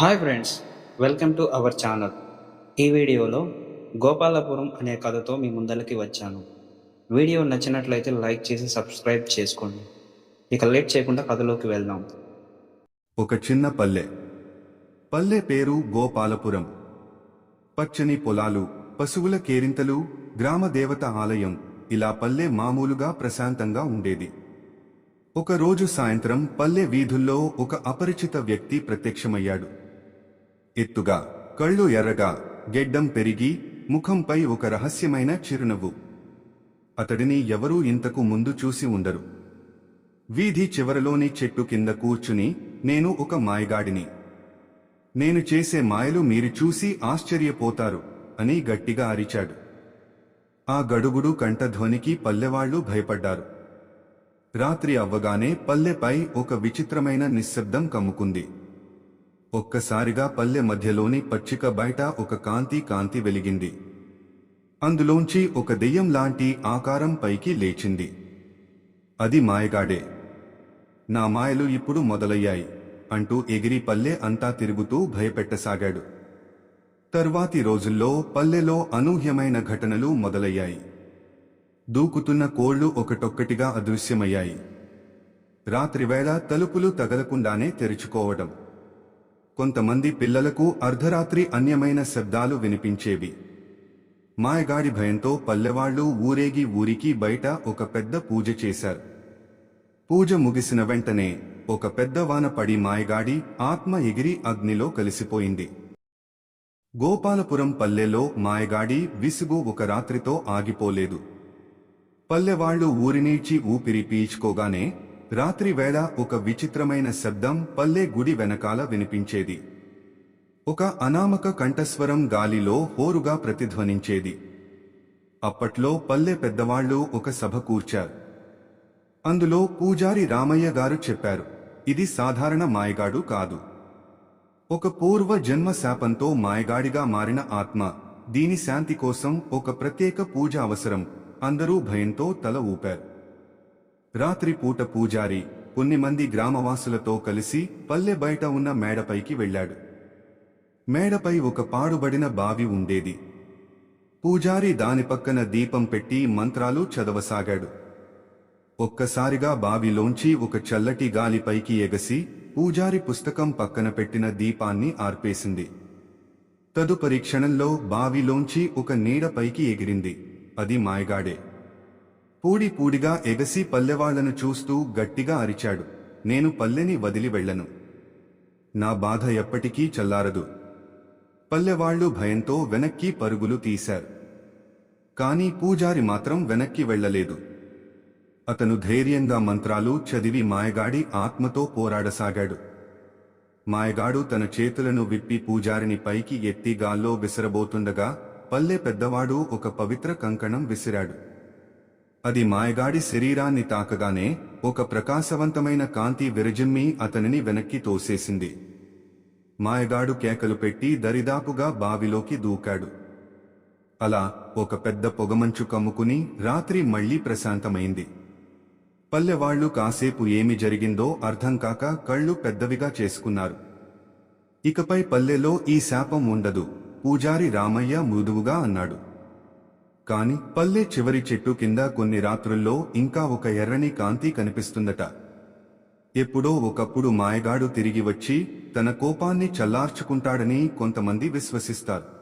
Hi friends welcome to our channel. ఈ వీడియోలో గోపాలపురం అనే కథతో మీ ముందరికి వచ్చాను. వీడియో నచ్చినట్లయితే లైక్ చేసి సబ్స్క్రైబ్ చేసుకోండి. ఇక లేట్ చేయకుండా కథలోకి వెళ్దాం. ఒక చిన్న పల్లె. పల్లె పేరు గోపాలపురం. పచ్చని పొలాలు పశువుల కేరింతలు గ్రామ దేవత ఆలయం ఇలా పల్లె మామూలుగా ప్రశాంతంగా ఉండేది. ఒకరోజు సాయంత్రం పల్లె వీధుల్లో ఒక అపరిచిత వ్యక్తి ప్రత్యక్షమయ్యాడు. ఎత్తుగా కళ్ళు ఎర్రగా గెడ్డం పెరిగి ముఖంపై ఒక రహస్యమైన చిరునవ్వు. అతడిని ఎవరూ ఇంతకు ముందు చూసి ఉండరు. వీధి చివరలోని చెట్టు కింద కూర్చుని నేను ఒక మాయగాడిని. నేను చేసే మాయలు మీరు చూసి ఆశ్చర్యపోతారు అని గట్టిగా అరిచాడు. ఆ గడుగుడు కంఠధ్వనికి పల్లెవాళ్ళు భయపడ్డారు. రాత్రి అవ్వగానే పల్లెపై ఒక విచిత్రమైన నిశ్శబ్దం కమ్ముకుంది. ఒక్కసారిగా పల్లె మధ్యలోని పచ్చిక బయట ఒక కాంతి కాంతి వెలిగింది. అందులోంచి ఒక దెయ్యం లాంటి ఆకారం పైకి లేచింది. అది మాయగాడే. నా మాయలు ఇప్పుడు మొదలయ్యాయి అంటూ ఎగిరి పల్లె అంతా తిరుగుతూ భయపెట్టసాగాడు. తర్వాతి రోజుల్లో పల్లెలో అనూహ్యమైన ఘటనలు మొదలయ్యాయి. దూకుతున్న కోళ్ళు ఒకటొక్కటిగా అదృశ్యమయ్యాయి. రాత్రివేళ తలుపులు తగలకుండానే తెరుచుకోవడం. కొంతమంది పిల్లలకు అర్ధరాత్రి అన్యమైన శబ్దాలు వినిపించేవి. మాయగాడి భయంతో పల్లెవాళ్ళు ఊరేగి ఊరికి బయట ఒక పెద్ద పూజ చేశారు. పూజ ముగిసిన వెంటనే ఒక పెద్ద వాన పడి మాయగాడి ఆత్మ ఎగిరి అగ్నిలో కలిసిపోయింది. గోపాలపురం పల్లెలో మాయగాడి విసుగు ఒక రాత్రితో ఆగిపోలేదు. పల్లెవాళ్ళు ఊరినీడ్చి ఊపిరి పీల్చుకోగానే రాత్రి వేళ ఒక విచిత్రమైన శబ్దం పల్లె గుడి వెనకాల వినిపించేది. ఒక అనామక కంఠస్వరం గాలిలో హోరుగా ప్రతిధ్వనించేది. అప్పట్లో పల్లె పెద్దవాళ్ళు ఒక సభ కూర్చారు. అందులో పూజారి రామయ్య గారు చెప్పారు ఇది సాధారణ మాయగాడు కాదు. ఒక పూర్వ జన్మ శాపంతో మాయగాడిగా మారిన ఆత్మ దీని శాంతి కోసం ఒక ప్రత్యేక పూజ అవసరం. అందరూ భయంతో తల ఊపారు. రాత్రి పూట పూజారి కొన్ని మంది గ్రామవాసులతో కలిసి పల్లె బయట ఉన్న మేడపైకి వెళ్ళాడు. మేడపై ఒక పాడుబడిన బావి ఉండేది. పూజారి దాని పక్కన దీపం పెట్టి మంత్రాలు చదవసాగాడు. ఒక్కసారిగా బావిలోంచి ఒక చల్లటి గాలి పైకి ఎగసి పూజారి పుస్తకం పక్కన పెట్టిన దీపాన్ని ఆర్పేసింది. తదుపరి క్షణంలో బావిలోంచి ఒక నీడ పైకి ఎగిరింది. అది మాయగాడే. పూడి పూడిగా ఎగసి పల్లెవాళ్ళను చూస్తూ గట్టిగా అరిచాడు. నేను పల్లెని వదిలి వెళ్ళను. నా బాధ ఎప్పటికీ చల్లారదు. పల్లెవాళ్ళు భయంతో వెనక్కి పరుగులు తీశారు. కాని పూజారి మాత్రం వెనక్కి వెళ్ళలేదు. అతను ధైర్యంగా మంత్రాలు చదివి మాయగాడి ఆత్మతో పోరాడసాగాడు. మాయగాడు తన చేతులను విప్పి పూజారిని పైకి ఎత్తి గాల్లో విసిరబోతుండగా పల్లె పెద్దవాడు ఒక పవిత్ర కంకణం విసిరాడు. అది మాయగాడి శరీరాన్ని తాకగానే ఒక ప్రకాశవంతమైన కాంతి విరజిమ్మి అతనిని వెనక్కి తోసేసింది. మాయగాడు కేకలు పెట్టి దరిదాపుగా బావిలోకి దూకాడు. అలా ఒక పెద్ద పొగమంచు కమ్ముకుని రాత్రి మళ్ళీ ప్రశాంతమైంది. పల్లెవాళ్ళు కాసేపు ఏమి జరిగిందో అర్థం కాక కళ్ళు పెద్దవిగా చేసుకున్నారు. ఇకపై పల్లెలో ఈ శాపం ఉండదు. పూజారి రామయ్య మృదువుగా అన్నాడు. కాని పల్లె చివరి చెట్టు కింద కొన్ని రాత్రుల్లో ఇంకా ఒక ఎర్రని కాంతి కనిపిస్తుందట. ఎప్పుడో ఒకప్పుడు మాయగాడు తిరిగి వచ్చి తన కోపాన్ని చల్లార్చుకుంటాడని కొంతమంది విశ్వసిస్తారు.